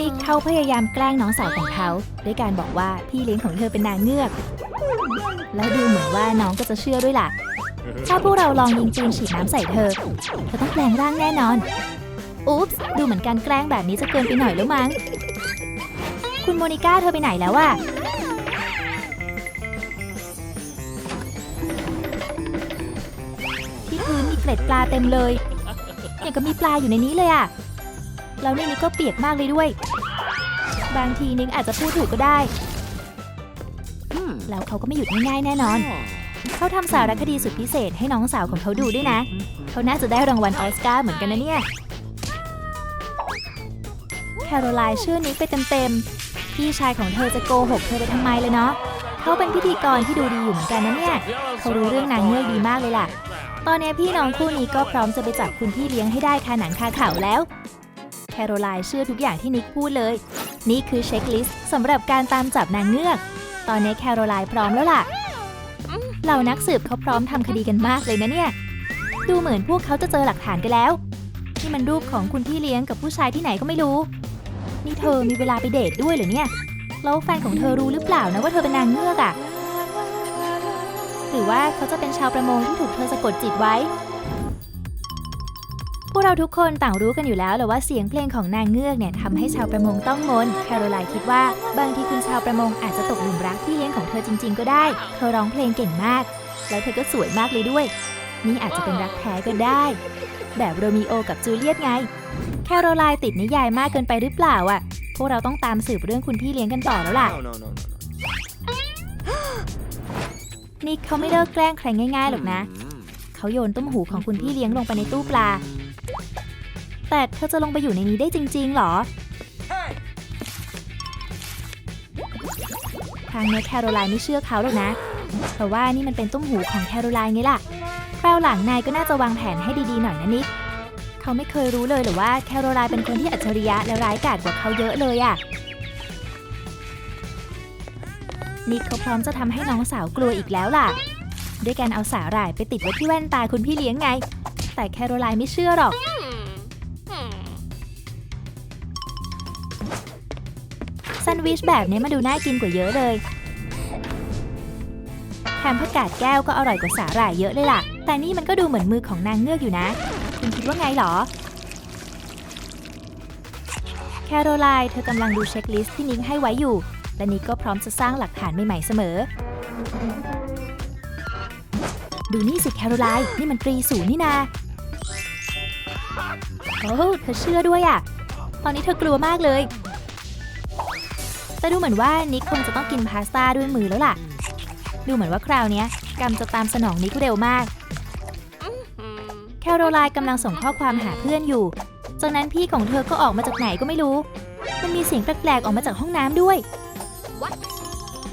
นิกเขาพยายามแกล้งน้องสาวของเขาด้วยการบอกว่าพี่เลี้ยงของเธอเป็นนางเงือก แล้วดูเหมือนว่าน้องก็จะเชื่อด้วยล่ะ ถ้าพวกเราลองยิงปืนฉีดน้ำใส่เธอ เธอต้องแปลงร่างแน่นอน อุ๊ปส์ดูเหมือนการแกล้งแบบนี้จะเกินไปหน่อยแล้วมั้ง คุณโมนิก้าเธอไปไหนแล้วอะที่พื้นมีเกล็ดปลาเต็มเลยอย่างก็มีปลาอยู่ในนี้เลยอะ แล้วในนี้ก็เปียกมากเลยด้วย บางทีนิกอาจจะพูดถูกก็ได้ แล้วเขาก็ไม่หยุดง่ายๆแน่นอน เขาทำสารคดีสุดพิเศษให้น้องสาวของเขาดูด้วยนะ เขาน่าจะได้รางวัลออสการ์เหมือนกันนะเนี่ย แคโรไลน์เชื่อนิกไปเต็มๆ พี่ชายของเธอจะโกหกเธอไปทำไมเลยเนาะเขาเป็นพิธีกรที่ดูดีอยู่เหมือนกันนะเนี่ย เขารู้เรื่องนางเงือกดีมากเลยล่ะ ตอนนี้พี่น้องคู่นี้ก็พร้อมจะไปจับคุณพี่เลี้ยงให้ได้คาหนังคาเขาแล้ว แคโรไลน์เชื่อทุกอย่างที่นิกพูดเลย นี่คือเช็คลิสต์สำหรับการตามจับนางเงือก ตอนนี้แคโรไลน์พร้อมแล้วล่ะเหล่านักสืบเขาพร้อมทำคดีกันมากเลยนะเนี่ย ดูเหมือนพวกเขาจะเจอหลักฐานกันแล้วนี่มันรูปของคุณพี่เลี้ยงกับผู้ชายที่ไหนก็ไม่รู้ นี่เธอมีเวลาไปเดทด้วยเหรอเนี่ยแล้วแฟนของเธอรู้หรือเปล่านะว่าเธอเป็นนางเงือกอะหรือว่าเขาจะเป็นชาวประมงที่ถูกเธอสะกดจิตไว้ พวกเราทุกคนต่างรู้กันอยู่แล้วแหละว่าเสียงเพลงของนางเงือกเนี่ยทำให้ชาวประมงต้องมน แคโรไลน์คิดว่า บางทีคุณชาวประมงอาจจะตกหลุมรักพี่เลี้ยงของเธอจริง ๆ ก็ได้ เธอร้องเพลงเก่งมาก แล้วเธอก็สวยมากเลยด้วย นี่อาจจะเป็นรักแท้ก็ได้ แบบโรมิโอกับจูเลียตไง แคโรไลน์ติดนิยายมากเกินไปหรือเปล่าอะ พวกเราต้องตามสืบเรื่องคุณพี่เลี้ยงกันต่อแล้วล่ะ No, no, no, no, no. นิกเขาไม่เลิกแกล้งใครง่ายๆหรอกนะ เขาโยนตุ้มหูของคุณพี่เลี้ยงลงไปในตู้ปลา แต่เธอจะลงไปอยู่ในนี้ได้จริง ๆ หรอ ทางเนี้ยแคโรไลน์ไม่เชื่อเขาหรอกนะ เพราะว่านี่มันเป็นตุ้มหูของแคโรไลน์ไงล่ะคราวหลังนายก็น่าจะวางแผนให้ดีๆหน่อยนะนิกเขาไม่เคยรู้เลยหรือว่าแคโรไลน์เป็นคนที่อัจฉริยะและร้ายกาจกว่าเขาเยอะเลยอะนิกเขาพร้อมจะทำให้น้องสาวกลัวอีกแล้วล่ะ ด้วยการเอาสาหร่ายไปติดไว้ที่แว่นตาคุณพี่เลี้ยงไง แต่แคโรไลน์ไม่เชื่อหรอก วิชแบบนี้มาดูน่ากินกว่าเยอะเลยแถมผักกาดแก้วก็อร่อยกว่าสาหร่ายเยอะเลยล่ะ แต่นี่มันก็ดูเหมือนมือของนางเงือกอยู่นะ คุณคิดว่าไงหรอ แคโรไลน์เธอกำลังดูเช็คลิสต์ที่นิกให้ไว้อยู่ และนิกก็พร้อมจะสร้างหลักฐานใหม่ๆเสมอ ดูนี่สิแคโรไลน์นี่มันตรีศูนย์นี่นาโอ้เธอเชื่อด้วยอะ ตอนนี้เธอกลัวมากเลย แต่ดูเหมือนว่านิกคงจะต้องกินพาสต้าด้วยมือแล้วล่ะ ดูเหมือนว่าคราวเนี้ยกรรมจะตามสนองนิกเร็วมาก แคโรไลน์กำลังส่งข้อความหาเพื่อนอยู่ จากนั้นพี่ของเธอก็ออกมาจากไหนก็ไม่รู้ มันมีเสียงแปลกๆออกมาจากห้องน้ำด้วย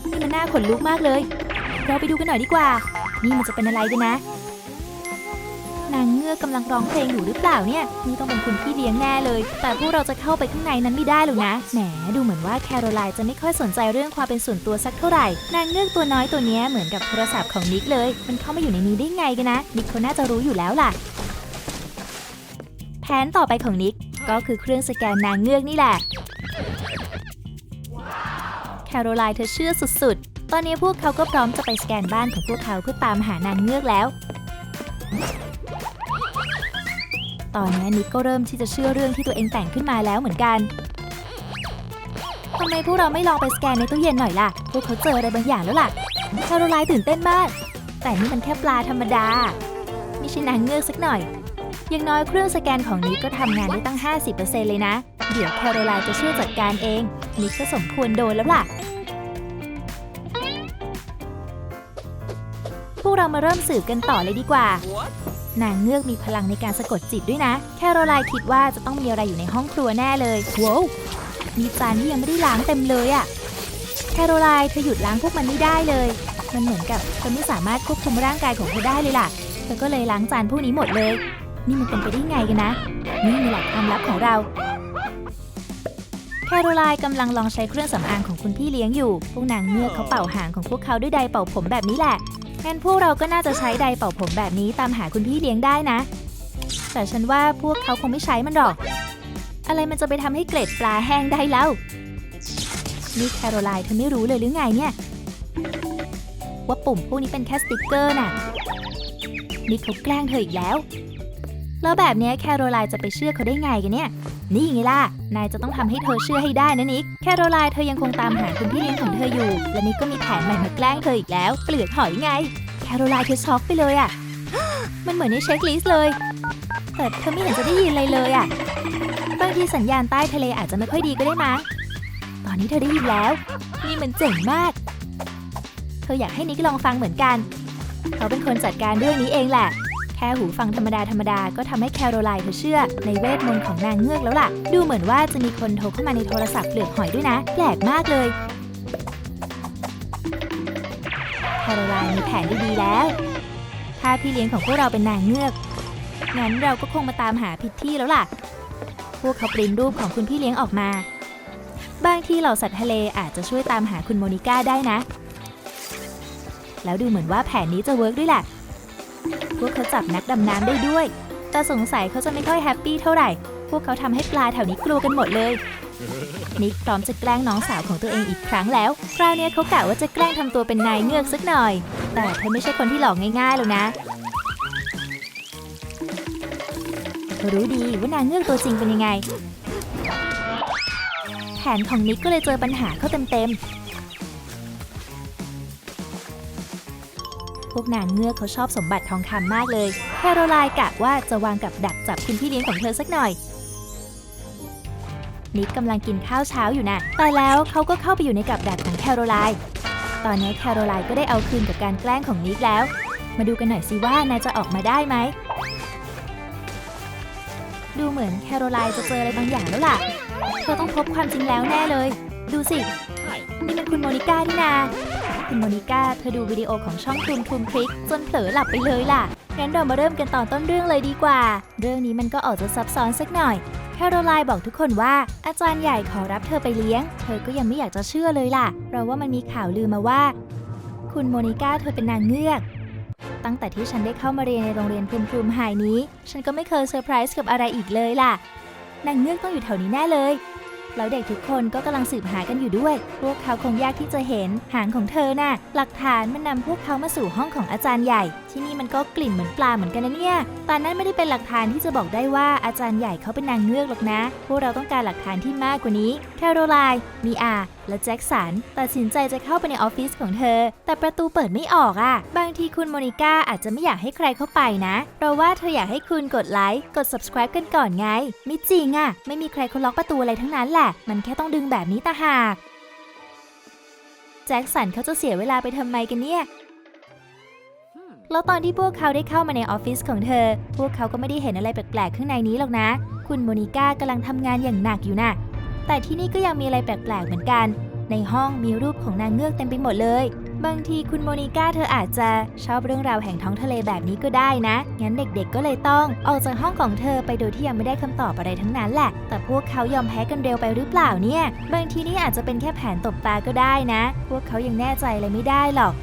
นี่มันน่าขนลุกมากเลย เราไปดูกันหน่อยดีกว่า นี่มันจะเป็นอะไรกันนะนาง เงือกกำลังร้องเพลงอยู่หรือเปล่าเนี่ย นี่ต้องเป็นคุณพี่เลี้ยงแน่เลย แต่พวกเราจะเข้าไปข้างในนั้นไม่ได้หรอกนะ แหม ดูเหมือนว่าแคโรไลน์จะไม่ค่อยสนใจเรื่องความเป็นส่วนตัวสักเท่าไหร่ นางเงือกตัวน้อยตัวนี้เหมือนกับโทรศัพท์ของนิกเลย มันเข้ามาอยู่ในนี้ได้ไงกันนะ นิกเขาน่าจะรู้อยู่แล้วล่ะ แผนต่อไปของนิกก็คือเครื่องสแกนนางเงือกนี่แหละ แคโรไลน์เธอเชื่อสุดๆ ตอนนี้พวกเขาก็พร้อมจะไปสแกนบ้านของพวกเขาเพื่อตามหานางเงือกแล้ว ตอนนี้นิกก็เริ่มที่จะเชื่อเรื่องที่ตัวเองแต่งขึ้นมาแล้วเหมือนกันทำไมพวกเราไม่ลองไปสแกนในตู้เย็นหน่อยล่ะ พวกเขาเจออะไรบางอย่างแล้วล่ะแคโรไลน์ตื่นเต้นมาก แต่นี่มันแค่ปลาธรรมดา ไม่ใช่นางเงือกสักหน่อย อย่างน้อยเครื่องสแกนของนิกก็ทำงานได้ตั้ง 50%เลยนะ เดี๋ยวแคโรไลน์จะช่วยจัดการเอง นิกก็สมควรโดนแล้วล่ะ พวกเรามาเริ่มสืบกันต่อเลยดีกว่า นางเงือกมีพลังในการสะกดจิตด้วยนะ แคโรไลน์คิดว่าจะต้องมีอะไรอยู่ในห้องครัวแน่เลยว้าวมีจานที่ยังไม่ได้ล้างเต็มเลยอะแคโรไลน์เธอหยุดล้างพวกมันไม่ได้เลย มันเหมือนกับเธอไม่สามารถควบคุมร่างกายของเธอได้เลยล่ะ เธอก็เลยล้างจานพวกนี้หมดเลย นี่มันเป็นไปได้ไงกันนะ นี่มีหลักความลับของเรา แคโรไลน์กำลังลองใช้เครื่องสำอางของคุณพี่เลี้ยงอยู่ พวกนางเงือกเขาเป่าหางของพวกเขาด้วยไดเป่าผมแบบนี้แหละ งั้นพวกเราก็น่าจะใช้ไดเป่าผมแบบนี้ตามหาคุณพี่เลี้ยงได้นะ แต่ฉันว่าพวกเขาคงไม่ใช้มันหรอก อะไรมันจะไปทำให้เกล็ดปลาแห้งได้แล้วนี่แคโรไลน์เธอไม่รู้เลยหรือไงเนี่ย ว่าปุ่มพวกนี้เป็นแค่สติกเกอร์น่ะนี่เขาแกล้งเธออีกแล้ว แล้วแบบนี้แคโรไลน์จะไปเชื่อเขาได้ไงกันเนี่ย นี่ไงล่ะ นายจะต้องทำให้เธอเชื่อให้ได้นะนิก แคโรไลน์เธอยังคงตามหาคุณพี่เลี้ยงของเธออยู่ และนิกก็มีแผนใหม่มาแกล้งเธออีกแล้ว เปลือกหอยไง แคโรไลน์เธอช็อกไปเลยอะมันเหมือนในเช็คลิสต์เลย แต่เธอไม่เห็นจะได้ยินอะไรเลยอะบางทีสัญญาณใต้ทะเลอาจจะไม่ค่อยดีก็ได้มั้ง ตอนนี้เธอได้ยินแล้ว นี่มันเจ๋งมาก เธออยากให้นิกลองฟังเหมือนกัน เขาเป็นคนจัดการเรื่องนี้เองแหละ ค่หูฟังธรรมดาธรรมดาก็ทำให้แคโรไลน์เธอเชื่อ ในเวทมนต์ของนางเงือกแล้วล่ะ ดูเหมือนว่าจะมีคนโทรเข้ามาในโทรศัพท์เปลือกหอยด้วยนะ แปลกมากเลยแคโรไลน์มีแผนดีๆแล้ว ถ้าพี่เลี้ยงของพวกเราเป็นนางเงือก งั้นเราก็คงมาตามหาผิดที่แล้วล่ะ พวกเขาปริ้นรูปของคุณพี่เลี้ยงออกมา บางที่เหล่าสัตว์ทะเลอาจจะช่วยตามหาคุณโมนิก้าได้นะ แล้วดูเหมือนว่าแผนนี้จะเวิร์กด้วยแหละ พวกเขาจับนักดำน้ำได้ด้วย แต่สงสัยเขาจะไม่ค่อยแฮปปี้เท่าไหร่ พวกเขาทำให้ปลาแถวนี้กลัวกันหมดเลย นิกพร้อมจะแกล้งน้องสาวของตัวเองอีกครั้งแล้ว คราวนี้เขากะว่าจะแกล้งทำตัวเป็นนายเงือกสักหน่อย แต่เธอไม่ใช่คนที่หลอกง่ายๆหรอกนะเธอรู้ดีว่านางเงือกตัวจริงเป็นยังไงแผนของนิกก็เลยเจอปัญหาเข้าเต็มๆ พวกนางเงือกเขาชอบสมบัติทองคำมากเลยแคโรไลน์กะว่าจะวางกับดักจับคุณพี่เลี้ยงของเธอสักหน่อย นิกกำลังกินข้าวเช้าอยู่นะแต่แล้วเขาก็เข้าไปอยู่ในกับดักของแคโรไลน์ตอนนี้แคโรไลน์ก็ได้เอาคืนกับการแกล้งของนิกแล้ว มาดูกันหน่อยสิว่านายจะออกมาได้ไหม ดูเหมือนแคโรไลน์จะเจออะไรบางอย่างแล้วล่ะ เธอต้องพบความจริงแล้วแน่เลย ดูสิ นี่มันคุณโมนิก้านี่นา คุณโมนิก้าเธอดูวิดีโอของช่องทุมทุมคลิกจนเผลอหลับไปเลยล่ะ งั้นเรามาเริ่มกันตอนต้นเรื่องเลยดีกว่า เรื่องนี้มันก็ออกจะซับซ้อนสักหน่อย แคโรไลน์บอกทุกคนว่า อาจารย์ใหญ่ขอรับเธอไปเลี้ยง เธอก็ยังไม่อยากจะเชื่อเลยล่ะเพราะว่ามันมีข่าวลือมาว่า คุณโมนิก้าเธอเป็นนางเงือก ตั้งแต่ที่ฉันได้เข้ามาเรียนในโรงเรียนพรุมพรุมไฮนี้ ฉันก็ไม่เคยเซอร์ไพรส์กับอะไรอีกเลยล่ะ นางเงือกต้องอยู่แถวนี้แน่เลย แล้วเด็กทุกคนก็กำลังสืบหากันอยู่ด้วย พวกเขาคงยากที่จะเห็นหางของเธอน่ะ หลักฐานมันนำพวกเขามาสู่ห้องของอาจารย์ใหญ่ ที่นี่มันก็กลิ่นเหมือนปลาเหมือนกันนะเนี่ยแต่นั่นไม่ได้เป็นหลักฐานที่จะบอกได้ว่าอาจารย์ใหญ่เขาเป็นนางเงือกหรอกนะ พวกเราต้องการหลักฐานที่มากกว่านี้ แคโรไลน์มีอาและแจ็คสันตัดสินใจจะเข้าไปในออฟฟิศของเธอ แต่ประตูเปิดไม่ออกอะ่ะ บางทีคุณโมนิก้าอาจจะไม่อยากให้ใครเข้าไปนะ เพราะว่าเธออยากให้คุณกดไลค์ กด subscribe กันก่อนไง ไม่จริงอะ่ะ ไม่มีใครเขาล็อกประตูอะไรทั้งนั้นแหละ มันแค่ต้องดึงแบบนี้ต่างหากแจ็คสันเขาจะเสียเวลาไปทำไมกันเนี่ยแล้วตอนที่พวกเขาได้เข้ามาในออฟฟิศของเธอ พวกเขาก็ไม่ได้เห็นอะไรแปลกๆข้างในนี้หรอกนะ คุณโมนิก้ากำลังทำงานอย่างหนักอยู่น่ะ แต่ที่นี่ก็ยังมีอะไรแปลกๆเหมือนกัน ในห้องมีรูปของนางเงือกเต็มไปหมดเลย บางทีคุณโมนิก้าเธออาจจะชอบเรื่องราวแห่งท้องทะเลแบบนี้ก็ได้นะ งั้นเด็กๆก็เลยต้องออกจากห้องของเธอไปโดยที่ยังไม่ได้คำตอบอะไรทั้งนั้นแหละ แต่พวกเขายอมแพ้กันเร็วไปหรือเปล่าเนี่ย บางทีนี่อาจจะเป็นแค่แผนตบตาก็ได้นะ พวกเขายังแน่ใจอะไรไม่ได้หรอก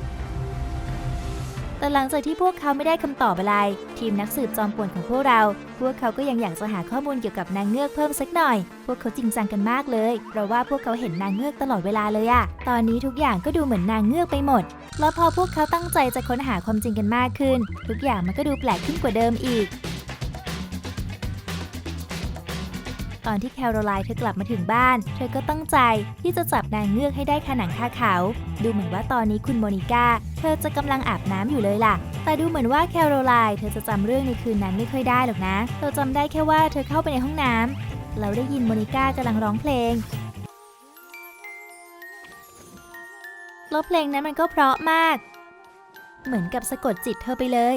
แต่หลังจากที่พวกเขาไม่ได้คำตอบอะไร ทีมนักสืบจอมป่วนของพวกเรา พวกเขาก็ยังอยากจะหาข้อมูลเกี่ยวกับนางเงือกเพิ่มสักหน่อย พวกเขาจริงจังกันมากเลย เพราะว่าพวกเขาเห็นนางเงือกตลอดเวลาเลยอะตอนนี้ทุกอย่างก็ดูเหมือนนางเงือกไปหมด แล้วพอพวกเขาตั้งใจจะค้นหาความจริงกันมากขึ้น ทุกอย่างมันก็ดูแปลกขึ้นกว่าเดิมอีก ตอนที่แคโรไลน์เธอกลับมาถึงบ้าน เธอก็ตั้งใจที่จะจับนางเงือกให้ได้ขนังคาเขา ดูเหมือนว่าตอนนี้คุณโมนิก้าเธอจะกำลังอาบน้ำอยู่เลยล่ะ แต่ดูเหมือนว่าแคโรไลน์เธอจะจำเรื่องในคืนนั้นไม่ค่อยได้หรอกนะ เธอจำได้แค่ว่าเธอเข้าไปในห้องน้ำแล้วได้ยินโมนิก้ากำลังร้องเพลงแล้วเพลงนั้นมันก็เพราะมาก เหมือนกับสะกดจิตเธอไปเลย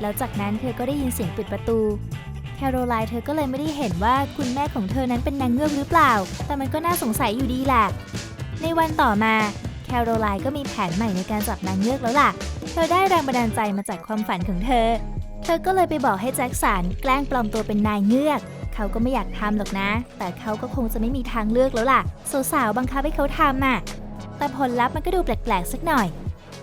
แล้วจากนั้นเธอก็ได้ยินเสียงปิดประตู แคโรไลน์เธอก็เลยไม่ได้เห็นว่าคุณแม่ของเธอนั้นเป็นนางเงือกหรือเปล่า แต่มันก็น่าสงสัยอยู่ดีแหละ ในวันต่อมาแคโรไลน์ก็มีแผนใหม่ในการจับนางเงือกแล้วล่ะ เธอได้แรงบันดาลใจมาจากความฝันของเธอ เธอก็เลยไปบอกให้แจ็คสันแกล้งปลอมตัวเป็นนายเงือก เขาก็ไม่อยากทำหรอกนะ แต่เขาก็คงจะไม่มีทางเลือกแล้วล่ะ สาวๆบังคับให้เขาทำน่ะ แต่ผลลัพธ์มันก็ดูแปลกๆสักหน่อย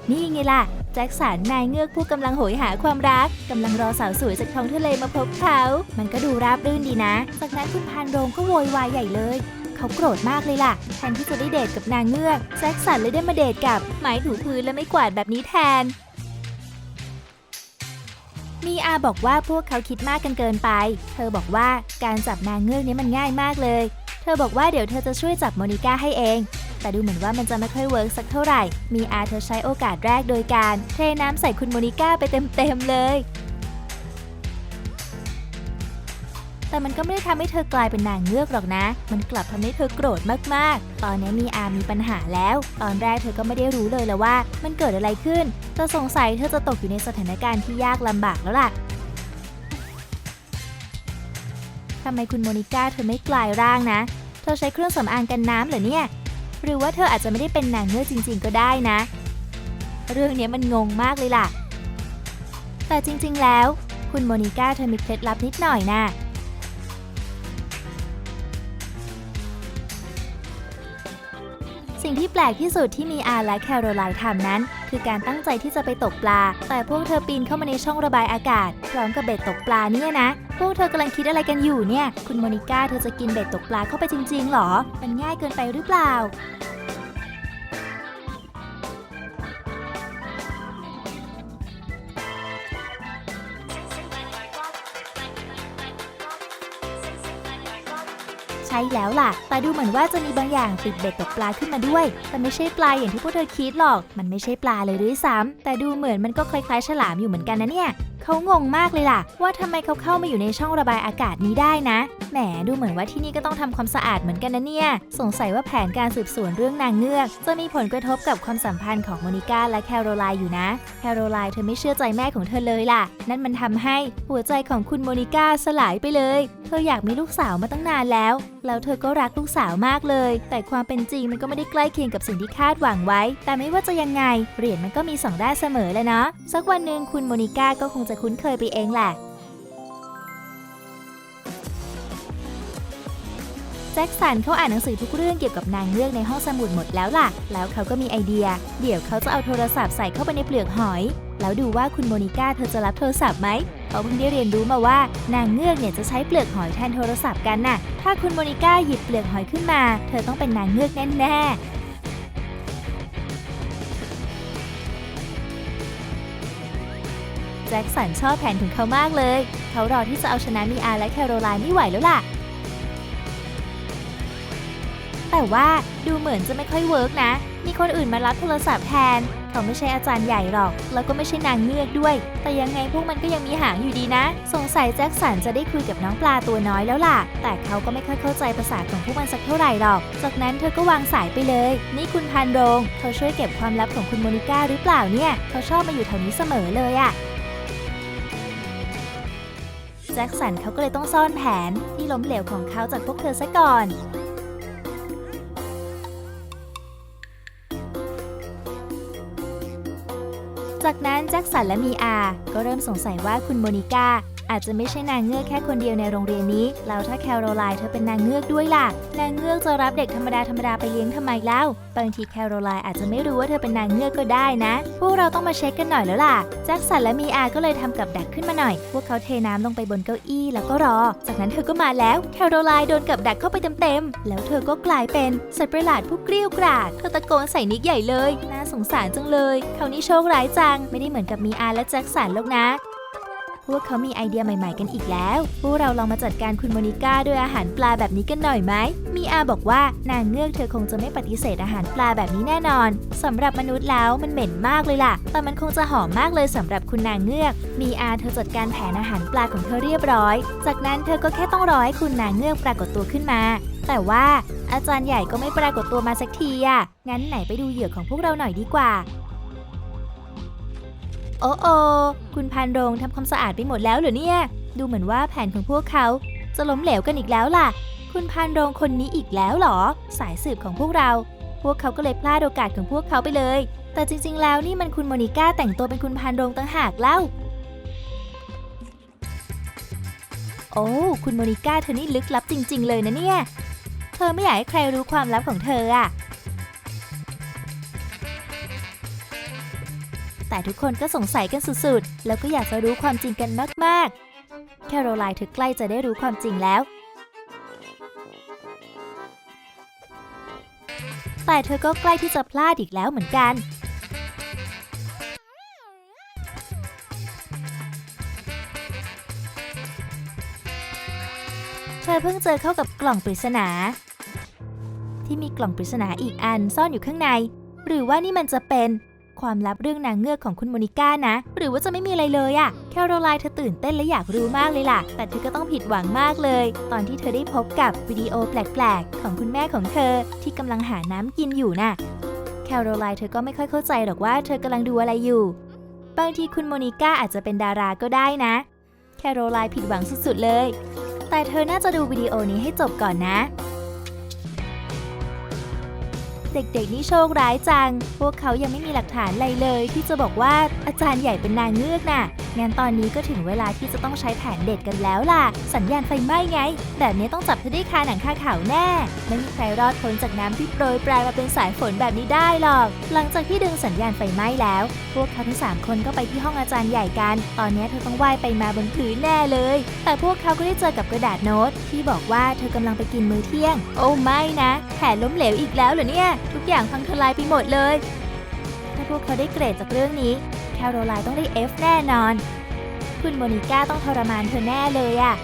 นี่ไงล่ะ แจ็คสันนายเงือกผู้กำลังโหยหาความรักกำลังรอสาวสวยจากท้องทะเลมาพบเขา มันก็ดูราบรื่นดีนะ จากนั้นคุณพานโรงก็โวยวายใหญ่เลย เขาโกรธมากเลยล่ะ แทนที่จะได้เดทกับนางเงือกแจ็คสันเลยได้มาเดทกับไม้ถูพื้นและไม่กวาดแบบนี้แทน มีอาบอกว่าพวกเขาคิดมากกันเกินไป เธอบอกว่าการจับนางเงือกนี้มันง่ายมากเลย เธอบอกว่าเดี๋ยวเธอจะช่วยจับโมนิก้าให้เอง แต่ดูเหมือนว่ามันจะไม่ค่อยเวิร์กสักเท่าไหร่ มีอาเธอใช้โอกาสแรกโดยการเทน้ำใส่คุณโมนิก้าไปเต็มๆเลย แต่มันก็ไม่ได้ทำให้เธอกลายเป็นนางเงือกหรอกนะ มันกลับทำให้เธอโกรธมากๆ ตอนนี้มีอามีปัญหาแล้ว ตอนแรกเธอก็ไม่ได้รู้เลยละว่า มันเกิดอะไรขึ้นเธอสงสัยเธอจะตกอยู่ในสถานการณ์ที่ยากลำบากแล้วล่ะทำไมคุณโมนิก้าเธอไม่กลายร่างนะ เธอใช้เครื่องสำอางกันน้ำเหรอเนี่ย หรือว่าเธออาจจะไม่ได้เป็นนางเงือกจริง ๆ ก็ได้นะ เรื่องนี้มันงงมากเลยล่ะ แต่จริงๆแล้ว คุณโมนิก้าเธอมีเคล็ดลับนิดหน่อยนะ สิ่งที่แปลกที่สุดที่มีอาและแคโรไลน์ทำนั้น คือการตั้งใจที่จะไปตกปลา แต่พวกเธอปีนเข้ามาในช่องระบายอากาศ พร้อมกับเบ็ดตกปลาเนี่ยนะ พวกเธอกำลังคิดอะไรกันอยู่เนี่ย คุณโมนิก้าเธอจะกินเบ็ดตกปลาเข้าไปจริงๆหรอ มันง่ายเกินไปหรือเปล่า ใช้แล้วล่ะ แต่ดูเหมือนว่าจะมีบางอย่างติดเบ็ดตกปลาขึ้นมาด้วย แต่ไม่ใช่ปลาอย่างที่พวกเธอคิดหรอก มันไม่ใช่ปลาเลยด้วยซ้ำแต่ดูเหมือนมันก็คล้ายๆ ฉลามอยู่เหมือนกันนะเนี่ย เขางงมากเลยล่ะ ว่าทำไมเขาเข้ามาอยู่ในช่องระบายอากาศนี้ได้นะ แหมดูเหมือนว่าที่นี่ก็ต้องทำความสะอาดเหมือนกันนะเนี่ย สงสัยว่าแผนการสืบสวนเรื่องนางเงือก จะมีผลกระทบกับความสัมพันธ์ของโมนิก้าและแคโรไลน์อยู่นะ แคโรไลน์เธอไม่เชื่อใจแม่ของเธอเลยล่ะ นั่นมันทำให้หัวใจของคุณโมนิก้าสลายไปเลย เธออยากมีลูกสาวมาตั้งนานแล้ว แล้วเธอก็รักลูกสาวมากเลย แต่ความเป็นจริงมันก็ไม่ได้ใกล้เคียงกับสิ่งที่คาดหวังไว้ แต่ไม่ว่าจะยังไงเหรียญมันก็มีสองด้านเสมอเลยเนาะสักวันหนึ่งคุณโมนิก้าก็คงจะคุ้นเคยไปเองแหละแจ็คสันเขาอ่านหนังสือทุกเรื่องเกี่ยวกับนางเงือกในห้องสมุดหมดแล้วล่ะ แล้วเขาก็มีไอเดีย เดี๋ยวเขาจะเอาโทรศัพท์ใส่เข้าไปในเปลือกหอย แล้วดูว่าคุณโมนิก้าเธอจะรับโทรศัพท์ไหมเขาเพิ่งได้เรียนรู้มาว่านางเงือกเนี่ยจะใช้เปลือกหอยแทนโทรศัพท์กันน่ะ ถ้าคุณโมนิก้าหยิบเปลือกหอยขึ้นมา เธอต้องเป็นนางเงือกแน่ๆ แจ็คสันชอบแผนของเขามากเลย เขารอที่จะเอาชนะมีอาและแคโรไลน์ไม่ไหวแล้วล่ะ แต่ว่าดูเหมือนจะไม่ค่อยเวิร์กนะ มีคนอื่นมารับโทรศัพท์แทน เขาไม่ใช่อาจารย์ใหญ่หรอก แล้วก็ไม่ใช่นางเงือกด้วย แต่ยังไงพวกมันก็ยังมีหางอยู่ดีนะ สงสัยแจ็คสันจะได้คุยกับน้องปลาตัวน้อยแล้วล่ะ แต่เขาก็ไม่ค่อยเข้าใจภาษาของพวกมันสักเท่าไหร่หรอก จากนั้นเธอก็วางสายไปเลย นี่คุณพันโรงเขาช่วยเก็บความลับของคุณโมนิก้าหรือเปล่าเนี่ย เขาชอบมาอยู่แถวนี้เสมอเลยอะ แจ็คสันเขาก็เลยต้องซ่อนแผนที่ล้มเหลวของเขาจากพวกเธอซะก่อน จากนั้นแจ็คสันและมีอา ก็เริ่มสงสัยว่าคุณโมนิก้า อาจจะไม่ใช่นางเงือกแค่คนเดียวในโรงเรียนนี้ แล้วถ้าแคโรไลน์เธอเป็นนางเงือกด้วยล่ะ นางเงือกจะรับเด็กธรรมดาธรรมดาไปเลี้ยงทำไมเล่า บางทีแคโรไลน์อาจจะไม่รู้ว่าเธอเป็นนางเงือกก็ได้นะ พวกเราต้องมาเช็คกันหน่อยแล้วล่ะ แจ็คสันและมีอาก็เลยทำกับดักขึ้นมาหน่อย พวกเขาเทน้ำลงไปบนเก้าอี้แล้วก็รอ จากนั้นเธอก็มาแล้ว แคโรไลน์โดนกับดักเข้าไปเต็มๆ แล้วเธอก็กลายเป็นสัตว์ประหลาดผู้เกรี้ยวกราดเธอตะโกนใส่นิกใหญ่เลย น่าสงสารจังเลย เขานี่โชคร้ายจัง ไม่ได้เหมือนกับมีอาและแจ็คสันหรอกนะ พวกเขามีไอเดียใหม่ๆกันอีกแล้ว พวกเราลองมาจัดการคุณโมนิก้าด้วยอาหารปลาแบบนี้กันหน่อยไหม มีอาบอกว่านางเงือกเธอคงจะไม่ปฏิเสธอาหารปลาแบบนี้แน่นอนสำหรับมนุษย์แล้วมันเหม็นมากเลยล่ะ แต่มันคงจะหอมมากเลยสำหรับคุณนางเงือก มีอาเธอจัดการแผนอาหารปลาของเธอเรียบร้อย จากนั้นเธอก็แค่ต้องรอให้คุณนางเงือกปรากฏตัวขึ้นมา แต่ว่าอาจารย์ใหญ่ก็ไม่ปรากฏตัวมาสักทีอะ งั้นไหนไปดูเหยื่อของพวกเราหน่อยดีกว่า โอ้โอคุณพันโรงทำความสะอาดไปหมดแล้วเหรอเนี่ย ดูเหมือนว่าแผนของพวกเขาจะล้มเหลวกันอีกแล้วล่ะ คุณพันโรงคนนี้อีกแล้วหรอ สายสืบของพวกเรา พวกเขาก็เลยพลาดโอกาสของพวกเขาไปเลย แต่จริง ๆ แล้วนี่มันคุณโมนิก้าแต่งตัวเป็นคุณพันโรงตั้งหากเล่า โอ้คุณโมนิก้าเธอนี่ลึกลับจริง ๆ เลยนะเนี่ย เธอไม่อยากให้ใครรู้ความลับของเธออะ แต่ทุกคนก็สงสัยกันสุดๆ แล้วก็อยากจะรู้ความจริงกันมากๆ แคโรไลน์เธอใกล้จะได้รู้ความจริงแล้ว แต่เธอก็ใกล้ที่จะพลาดอีกแล้วเหมือนกัน เธอเพิ่งเจอเข้ากับกล่องปริศนา ที่มีกล่องปริศนาอีกอันซ่อนอยู่ข้างใน หรือว่านี่มันจะเป็น ความลับเรื่องนางเงือกของคุณโมนิก้านะ หรือว่าจะไม่มีอะไรเลยอะแคโรไลน์เธอตื่นเต้นและอยากรู้มากเลยล่ะ แต่เธอก็ต้องผิดหวังมากเลย ตอนที่เธอได้พบกับวิดีโอแปลกๆ ของคุณแม่ของเธอที่กำลังหาน้ำกินอยู่น่ะแคโรไลน์เธอก็ไม่ค่อยเข้าใจหรอกว่าเธอกำลังดูอะไรอยู่ บางทีคุณโมนิก้าอาจจะเป็นดาราก็ได้นะ แคโรไลน์ผิดหวังสุดๆเลย แต่เธอน่าจะดูวิดีโอนี้ให้จบก่อนนะ เด็กๆนี่โชคร้ายจัง พวกเขายังไม่มีหลักฐานอะไรเลย ที่จะบอกว่าอาจารย์ใหญ่เป็นนางเงือกน่ะ งั้นตอนนี้ก็ถึงเวลาที่จะต้องใช้แผนเด็ดกันแล้วล่ะ สัญญาณไฟไหม้ไง แบบนี้ต้องจับเธอได้คาหนังคาเขาแน่ ไม่มีใครรอดพ้นจากน้ำที่โปรยปลายมาเป็นสายฝนแบบนี้ได้หรอก หลังจากที่ดึงสัญญาณไฟไหม้แล้ว พวกเขาทั้งสามคนก็ไปที่ห้องอาจารย์ใหญ่กัน ตอนนี้เธอต้องว่ายไปมาบนพื้นแน่เลย แต่พวกเขาก็ได้เจอกับกระดาษโน้ต ที่บอกว่าเธอกำลังไปกินมื้อเที่ยง โอ้ไม่นะ แผนล้มเหลวอีกแล้วเหรอเนี่ย ทุกอย่างพังทลายไปหมดเลย ถ้าพวกเขาได้เกรดจากเรื่องนี้ โรไลน์ต้องได้ F แน่นอน คุณโมนิก้าต้องทรมานเธอแน่เลยอะ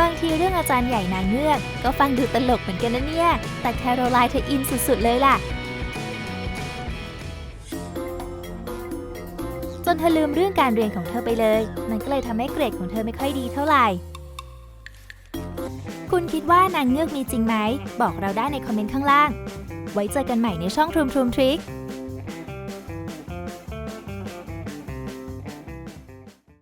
บางทีเรื่องอาจารย์ใหญ่นางเงือกก็ฟังดูตลกเหมือนกันนะเนี่ย แต่แคโรไลน์เธออินสุดๆเลยล่ะ จนเธอลืมเรื่องการเรียนของเธอไปเลย มันก็เลยทำให้เกรดของเธอไม่ค่อยดีเท่าไหร่ คุณคิดว่านางเงือกมีจริงไหม บอกเราได้ในคอมเมนต์ข้างล่าง ไว้เจอกันใหม่ในช่องทรูมทรูมทริก